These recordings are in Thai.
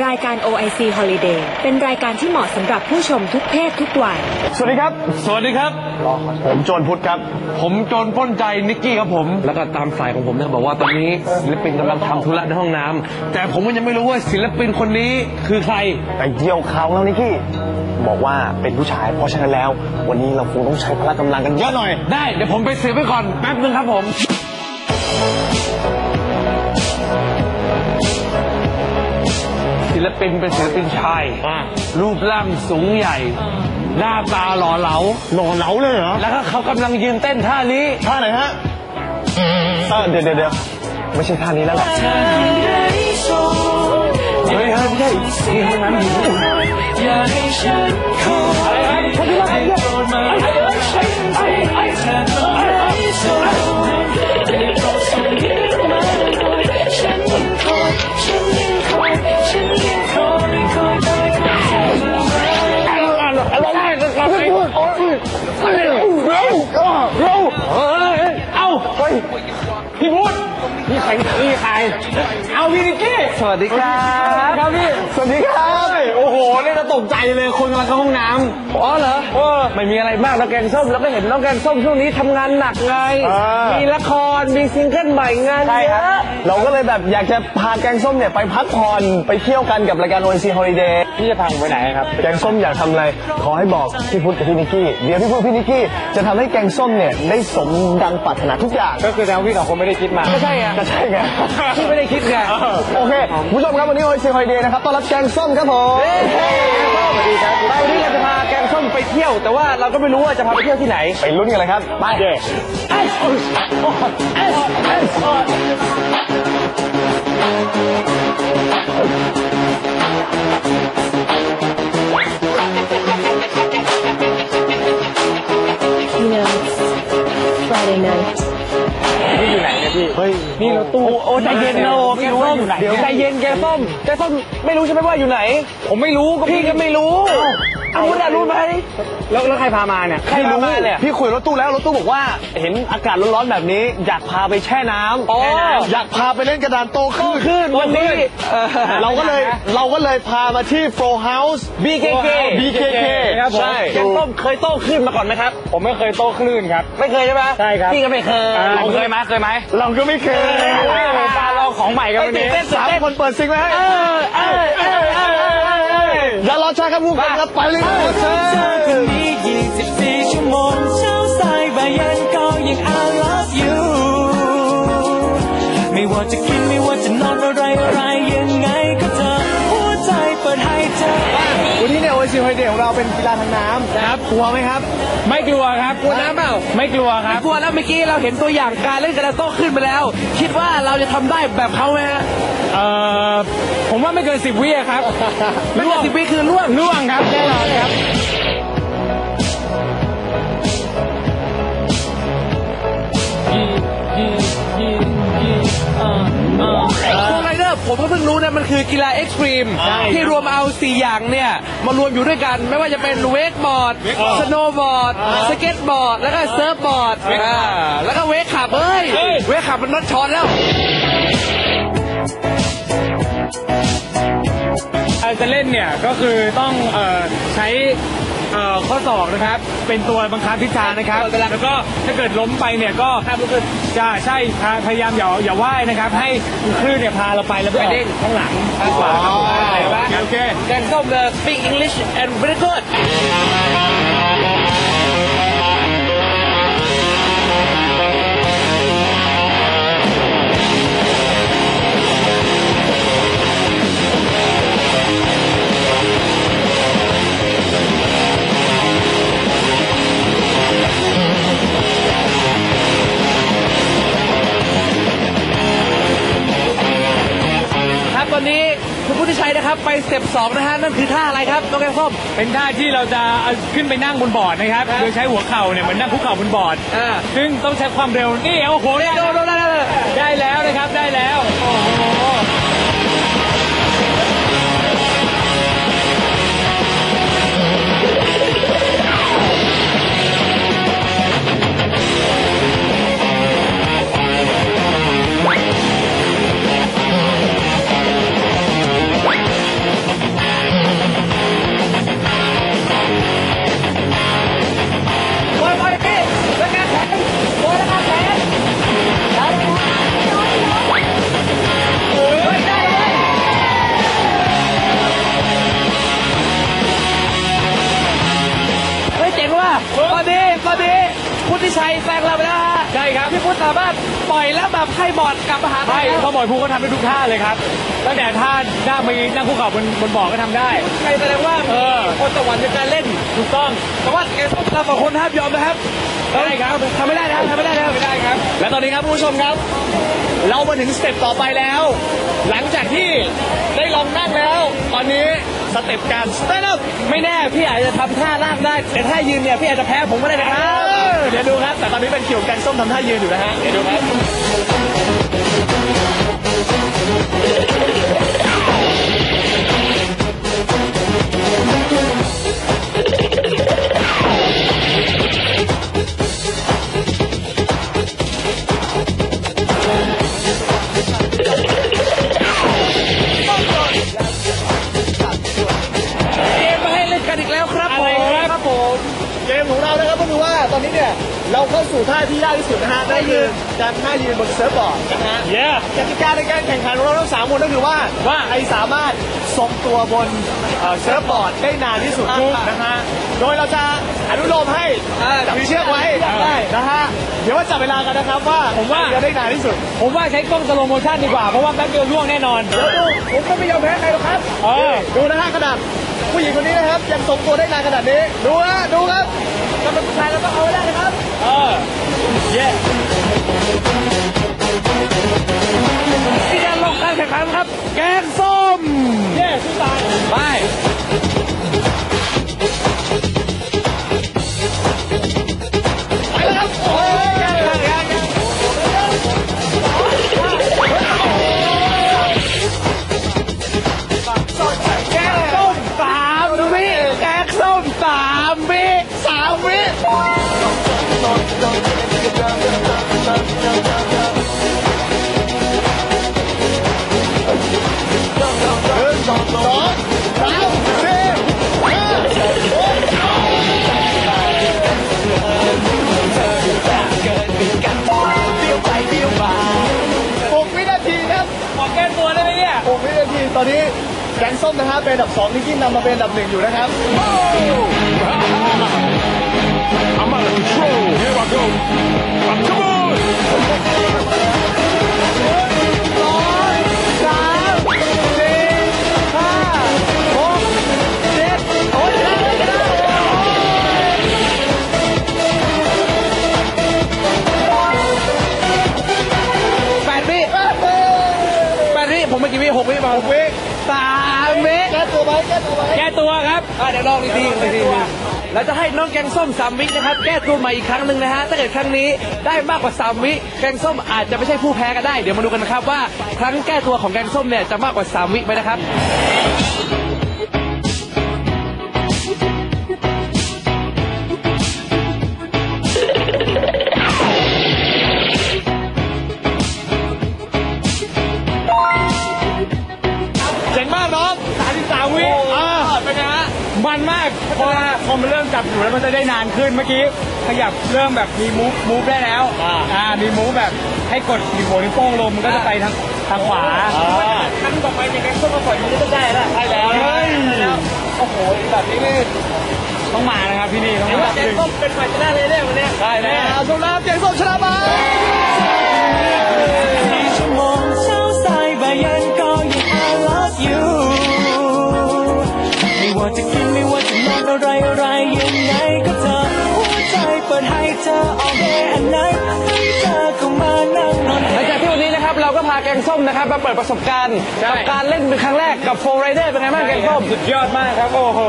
รายการ OIC Holiday เป็นรายการที่เหมาะสำหรับผู้ชมทุกเพศทุกวัย สวัสดีครับ สวัสดีครับ ผมโจนพุทธครับ ผมโจรปล้นใจนิกกี้ครับผม แล้วก็ตามสายของผมเนี่ยบอกว่าตอนนี้ศิลปินกำลังทำธุระในห้องน้ำแต่ผมก็ยังไม่รู้ว่าศิลปินคนนี้คือใครไปเยี่ยวเขาแล้วนิกกี้บอกว่าเป็นผู้ชาย เพราะฉะนั้นแล้ว วันนี้เราคงต้องใช้พละกำลังกันเยอะหน่อย ได้เดี๋ยวผมไปเสียบไว้ก่อนแป๊บนึงครับผมศิ ลปินเป็นศิลปินชาย อ่ารูปร่างสูงใหญ่ หน้าตาหล่อเหลา หล่อเหลาเลยเหรอแล้วก็เขากำลังยืนเต้นท่านี้ ท่าไหนฮะเออเดี๋ยวเดี๋ยวเดี๋ยวไม่ใช่ท่านี้แล้วแหละเฮ้ยเฮ้ยไม่ใช่นี่ห้องน้ำหญิงอะไรครับคนที่รักกันเนี่ย พี่นิกกี้ สวัสดีครับ ครับพี่ สวัสดีครับ โอ้โหนี่เราตกใจเลยคนกำลังเข้าห้องน้ำอ๋อเหรอเออ ไม่มีอะไรมากน้องแกงส้มแล้วก็เห็นน้องแกงส้มช่วงนี้ทำงานหนักไงมีละคร มีซิงเกิลใหม่งานใช่เยครัอะบเราก็เลยแบบอยากจะพาแกงส้มเนี่ยไปพักผ่อนไปเที่ยวกันกับรายการ ONC Holiday พี่จะพาผมไปไหนครับ แกงส้มอยากทำอะไร ขอให้บอกพี่พุทธกับพี่นิกกี้ เดี๋ยวพี่พุทธพี่นิกกี้จะทำให้แกงส้มเนี่ยได้สมดังปรารถนาทุกอย่าง ก็คือแสดงว่าพี่สองคนไม่ได้คิดมา ก็ใช่ไงก็ใช่ไง พี่ไม่ได้คิดไง โอเคคุณผู้ชมครับวันนี้โอซีฮอยเดย์นะครับต้อนรับแกงส้มครับผมสวัสดีครับวันนี้เราจะพาแกงส้มไปเที่ยว แต่ว่าเราก็ไม่รู้ว่าจะพาไปเที่ยวที่ไหน ไปลุ้นกันเลยครับ ไป You know it's Friday night นี่อยู่ไหนเนี่ยพี่ เฮ้ย นี่เราตู้ โอ้ใจเย็นนะโอ้แกงส้มเดี๋ยวใจเย็นแกงส้มแกงส้มไม่รู้ใช่ไหมว่าอยู่ไหน ผมไม่รู้ก็พี่ก็ไม่รู้ เอาคุณอะรู้ไหมแล้วแล้วใครพามาเนี่ยใครพามาเนี่ย พี่คุยรถตู้แล้วรถตู้บอกว่า เห็นอากาศร้อนๆแบบนี้ อยากพาไปแช่น้ำอ๋อแช่น้ำอยากพาไปเล่นกระดานโตขึ้นขึ้นวันนี้ออเราก็เลยเราก็เลยพามาที่ Flow House BKK BKK ครับผมใช่แกงส้มเคยโต้คลื่นมาก่อนไหมครับ ผมไม่เคยโต้คลื่นครับไม่เคยใช่ไหมใช่ครับพี่ก็ไม่เคยเราเคยไหมเคยไหมเราก็ไม่เคยตาเราของใหม่กันวันนี้สามคนเปิดซิงไหมเออเออเออเออเออเอออย่ารอช้าครับผู้คนครับไปเลยครับเชิญนี้24 ชั่วโมงเช้าสายบ่ายเย็นก็ยัง I love you ไม่ว่าจะกินไม่ว่าจะนอนอะไรอะไรยังไงก็เธอหัวใจเปิดให้เธอวันนี้เนี่ยโอซีไฮเดย์ของเราเป็นกีฬาทางน้ำนะครับกลัวไหมครับ ไม่กลัวครับกลัวน้ำเปล่าไม่กลัวครับกลัวแล้วเมื่อกี้เราเห็นตัวอย่างการเล่นกระดานโต้ขึ้นไปแล้ว คิดว่าเราจะทำได้แบบเขาไหมฮะเอ่อ ผมว่าไม่เกินสิบวิอะครับไม่ว่าสิบวิคือล่วงล่วงครับแน่นอนครับโฟร์ไรเดอร์ผมก็เพิ่งรู้นะ มันคือกีฬาเอ็กซ์ตรีม ที่รวมเอา 4 อย่างเนี่ย มารวมอยู่ด้วยกันไม่ว่าจะเป็นเวกบอร์ดสโนว์บอร์ดสเก็ตบอร์ด แล้วก็เซิร์ฟบอร์ดอ่าแล้วก็เวกขับเอ้ย เวกขับมันน็อตช็อตแล้ว เอ่อจะเล่นเนี่ยก็คือต้องเอ่อใช้เอ่อข้อศอกนะครับ เป็นตัวบังคับทิศทางนะครับ แล้วก็ถ้าเกิดล้มไปเนี่ยก็จะใช่พาพยายามอย่าอย่าว่ายนะครับ ให้คลื่นเนี่ยพาเราไปแล้วไปออกข้างหลังข้างขวาครับผมโอเคแกงส้ม the speak English and very good นะครับ ไปสเต็ปสองนะฮะนั่นคือท่าอะไรครับน้องแกงส้ม เป็นท่าที่เราจะเอาขึ้นไปนั่งบนบอร์ดนะครับโดยใช้หัวเข่าเนี่ยเหมือนนั่งคุกเข่าบนบอร์ด อ่าซึ่งต้องใช้ความเร็ว นี่โอ้โหได้โดนโดนได้ได้ได้ได้แล้วนะครับ ได้แล้ว โอ้โห อนนี้ตอนนี้พุทธิชัยแซงเราไปแล้วฮะใช่ครับ พี่พุทธสามารถปล่อยแล้วแบบให้บอดกลับมาหาไทไม่ยเพราะหมอยภูก็ทำได้ทุกท่าเลยครับ ตั้งแต่ท่าหน้ามีนั่งคู่เข่าบนบนบ่ดก็ทำได้ ใครแสดงว่าเออ คนตะวันค์ในการเล่น ถูกต้อง แต่ว่าแกต้เราสองคนห้ามยอมนะครับใช่ครับทำไม่ได้นะครับทำไม่ได้นะครับ ไม่ได้ครับ และตอนนี้ครับผู้ชมครับ เรามาถึงสเต็ปต่อไปแล้ว หลังจากที่ได้ลองนั่ง สเต็ปการสเตนด์อัพไม่แน่พี่อาจจะทำท่าลากได้ แต่ถ้ายืนเนี่ยพี่อาจจะแพ้ผมก็ได้นะครับเดี๋ยวดูครับ แต่ตอนนี้เป็นคิวกันส้มทำท่ายืนอยู่นะฮะเดี๋ยวดูครับเาที่ยากที่สุดนะฮะนั่นคือการท่ายืนบนเซิร์ฟบอร์ดนะฮะเย้กติกาในการแข่งขันของเราทั้งสามคนก็คือว่าว่าใครสามารถทรงตัวบนเอ่อเซิร์ฟบอร์ดได้นานที่สุดนะฮะ โดยเราจะอนุโลมให้อ่าถือเชือกไว้ได้นะฮะ เดี๋ยวว่าจับเวลากันนะครับว่าผมว่า ใครจะได้นานที่สุด ผมว่าใช้กล้องสโลโมชั่นดีกว่า เพราะว่าแป๊บเดียวล่วงแน่นอนเดี๋ยวดูผมก็ไม่ยอมแพ้ใครหรอกครับ เออ ดูนะฮะขนาด ผู้หญิงคนนี้นะครับยังทรงตัวได้นานขนาดนี้ ดูนะดูครับถ้าเป็นผู้ชายเราต้องเอาไว้ได้นะครับเออเย้ที่จะลงการแข่งขันครับ แกงส้ม เย้สู้ตายไปไป แกงส้มนะฮะเป็นอันดับสองนิกกี้นำมาเป็นอันดับหนึ่งอยู่นะครับ I'm out of control. Here I go. Come on. อะเดี๋ยวลองอีกทีอีกทีอีกทีเราจะให้น้องแกงส้มสามวินะครับ แก้ตัวใหม่อีกครั้งหนึ่งนะฮะถ้าเกิดครั้งนี้ได้มากกว่าสามวิแกงส้มอาจจะไม่ใช่ผู้แพ้ก็ได้ เดี๋ยวมาดูกันนะครับว่า ครั้งแก้ตัวของแกงส้มเนี่ยจะมากกว่าสามวิไหมนะครับ ราะว่าพอมันเริ่มจับอยู่แล้วมันจะได้นานขึ้นเมื่อกี้ขยับเริ่มแบบมีมูฟมูฟได้แล้วอ่ามีมูฟแบบให้กดนิ้วโป้งนิ้วโป้งลงมันก็จะไปทางทางขวา ครั้งต่อไปเนี่ยแกงส้มมาปล่อยมันก็ได้แล้วใช่แล้วเฮ้ย โอ้โหแบบนี้นี่ต้องมานะครับที่นี่ต้องเห็นมาว่าแกงส้มเป็นฝ่ายชนะเลยเนี่ยวันเนี้ยได้แล้วสำหรับแกงส้มชนะไปกี่ชั่วโมงเช้าสายบ่ายเย็นก็ยัง I love you ไม่ว่าจะกินไม่ว่าจะน อะไรอะไรยังไงก็เธอหัวใจเปิดให้เธอ all day and night ให้เธอเข้ามานั่งนอนหลังจที่วันนี้ เราก็พาแกงส้มนะครับมาเปิดประสบการณ์กับการเล่นเป็นครั้งแรกกับโฟร์ไรเดอร์เป็นไงบ้างแกงส้ม สุดยอดมากครับ โอ้โห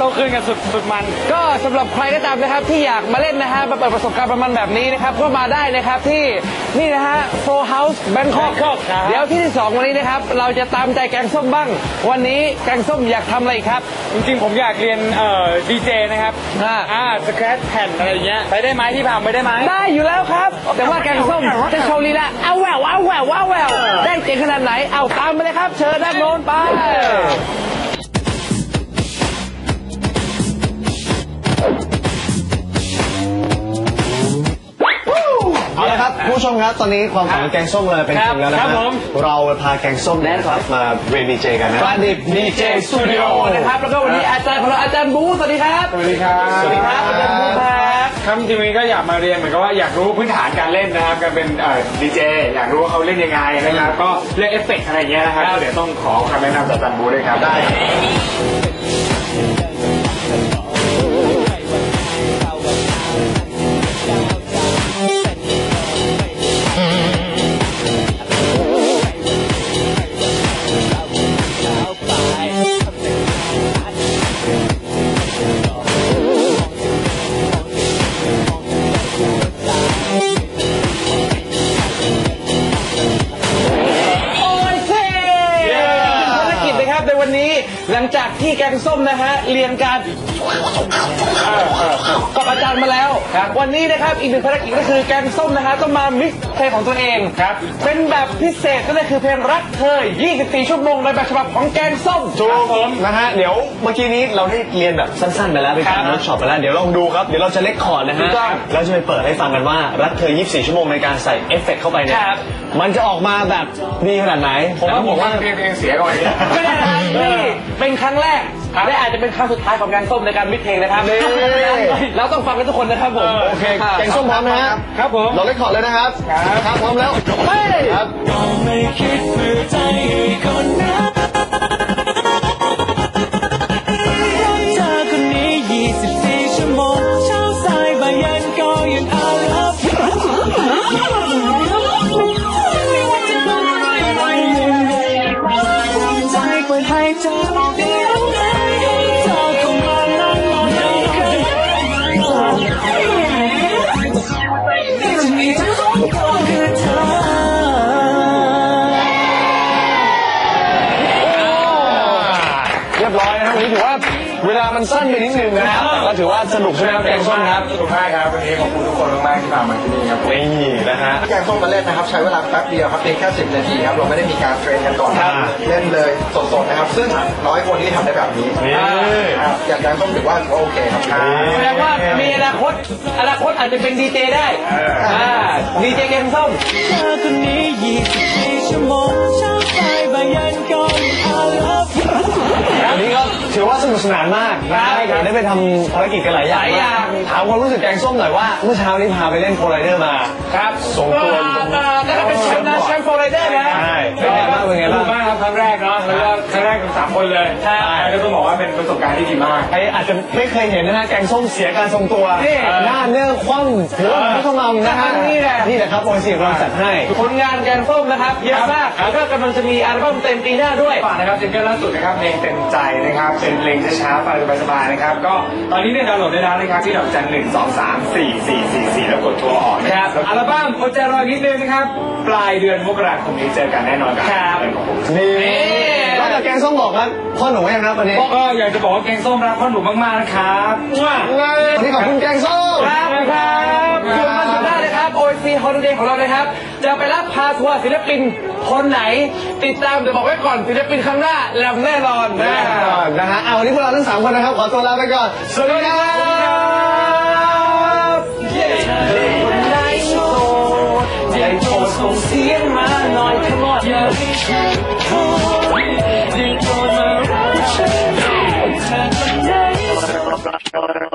ต้องขึ้นกันสุดสุดมัน ก็สำหรับใครก็ตามนะครับที่อยากมาเล่นนะฮะมาเปิดประสบการณ์ประมาณแบบนี้นะครับก็มาได้นะครับที่นี่นะฮะโฟร์เฮาส์แบงคอก Bangkok ครับ เดี๋ยวที่ที่สองวันนี้นะครับเราจะตามใจแกงส้มบ้าง วันนี้แกงส้มอยากทำอะไรอีกครับ จริงๆ ผมอยากเรียนเอ่อดีเจนะครับอ่า อ่าสแครตแผ่นอะไรอย่างเงี้ยไปได้ไหมที่ผ่านไปได้ไหม ได้อยู่แล้วครับ แต่ว่าแกงส้มจะโชว์ลีลาเอาแหววเอาแหววว้าแหววได้เจ๋งขนาดไหน เอาตามไปเลยครับ เชิญด้านโน้นไป ครับผู้ชมครับตอนนี้ความฝันของแกงส้มเลยเป็นจริงแล้วนะคครัรับบผมเราพาแกงส้มนะครับมาเรียนดีเจกันนะประดิษฐ์ดีเจสตูดิโอนะครับแล้วก็วันนี้อาจารย์ของเราอาจารย์บูสวัสดีครับสวัสดีครับสวัสดีครับอาจารย์บูครับครับจริงๆก็อยากมาเรียนเหมือนกับว่าอยากรู้พื้นฐานการเล่นนะครับการเป็นดีเจอยากรู้ว่าเขาเล่นยังไงนะครับก็เล่นเอฟเฟกต์อะไรอย่างเงี้ยนะครับก็เดี๋ยวต้องขอคำแนะนำจากอาจารย์บูด้วยครับได้าจารย์มาแล้ววันนี้นะครับอีกหนึ่งภารกิจก็คือแกงส้มนะฮะต้องมามิกซ์เพลงของตัวเองครับ เป็นแบบพิเศษก็เลยคือเพลงรักเธอ 24 ชั่วโมงในแบบฉบับของแกงส้ม ถูกนะฮะเดี๋ยวเมื่อกี้นี้เราได้เรียนแบบสั้นๆไปแล้วเป็นการครับเวิร์กช็อปไปแล้วเดี๋ยวลองดูครับเดี๋ยวเราจะเล็กคอร์ดนะถูฮะกต้องแล้วจะไปเปิดให้ฟังกันว่ารักเธอ 24 ชั่วโมงในการใส่เอฟเฟกต์เข้าไปเนี่ยครับ มันจะออกมาแบบดีขนาดไหนผมแล้วว่าผผมมว่าว่าเพลงเพลงเสียก่อนเนี่ยก็ได้นะครับนี่เป็นครั้งแรก และอาจจะเป็นครั้งสุดท้ายของแกงส้มในการมิกซ์เพลงนะครับเราต้องฟังกันทุกคนนะครับผมโอเคแกงส้มพร้อมนะฮะครับผม เราเล็กคอร์ดเลยนะครับ ครับพร้อมแล้วไปครับ ก็ไม่คิดเพื่อใจให้คนนั้นรักเธอคนนี้ 24 ชั่วโมง เช้าสายบ่ายเย็นก็ยัง I love you ไม่ว่าจะทำอะไรอะไรยังไงหัวใจเปิดให้เธอ มันสั้นไปนิดนึงนะครับแต่ก็ถือว่าสนุกใช่ไหมครับแกงส้มครับสนุกมากครับวันนี้ขอบคุณทุกคนมากๆที่มามาที่นี่ครับนี่นะฮะแกงส้มมาเล่นนะครับใช้เวลาแป๊บเดียวครับเพียงแค่10นาทีครับเราไม่ได้มีการเทรนกันก่อนครับเล่นเลยสดๆนะครับ ซึ่งน้อยคนที่ทำได้แบบนี้นี่ครับอย่างแกงส้มถือว่าถือว่าโอเคครับแสดงว่ามีอนาคตอนาคตอาจจะเป็นดีเจได้อ่าดีเจแกงส้มเธอคนนี้24ชั่วโมง เช้าสายบ่ายเย็นก็ยัง I love you วันนี้ก็ถือว่าสนุกสนานมากนะได้ไปทำภารกิจกันหลายอย่างหลายอย่าง ถามความรู้สึกแกงส้มหน่อยว่าเมื่อเช้านี้พาไปเล่นโพลไรเดอร์มา ครับส่งตัวอ่าแล้วก็เป็นแชมป์นะแชมป์โฟร์ไรเดอร์นะใช่เป็นไงบ้างเป็นไงบ้าง มากครับครั้งแรกเนาะแล้วก็ ครั้งแรกกันสามคนเลยใช่แล้วก็ต้องบอกว่าเป็นประสบการณ์ที่ดีมากใครอาจจะไม่เคยเห็นนะฮะแกงส้มเสียการทรงตัวนี่หน้าเนื้อคว่ำหัวไม่ขมำนะฮะนี่แหละนี่แหละครับโปรซีเราจัดให้ผลงานแกงส้มนะครับเยอะมากแล้วก็กำลังจะมีอัลบั้มเต็มปีหน้าด้วยฝากนะครับซิงเกิลล่าสุดนะครับเพลงเต็มใจนะครับเป็นเพลงช้าๆฟังสบายๆนะครับก็ตอนนี้เนี่ยดาวน์โหลดได้แล้วนะครับที่ดอกจันหนึ่งสองสามสี่สี่สี่สี่แล้วกดตัวออกนะครับอัลบั้มโอจารอยนิดนึงนะครับปลายเดือนมกราคมนี้เจอกันแน่นอนครับครับเป็นของผมนี่นอกจาก แกงส้มบอกครับพ่อหนูยังนะวันนี้ก็อยากจะบอกว่าแกงส้มรักพ่อหนุ่มมากๆนะครับว้าวันนี้ขอบคุณแกงส้มครับครับส่วนวันสุดท้ายนะครับ OC Holiday ของเรานะครับ จะไปรับพาทัวร์ศิลปินคนไหน ติดตามเดี๋ยวบอกไว้ก่อนศิลปินข้างหน้าแลำแน่นอนนะนะฮะเอาวันนี้พวกเราทั้งสามคนนะครับขอตัวลาไปก่อนสวัสดีครับคนไหนโสดได้โปรดส่งเสียงมาหน่อย Come on killer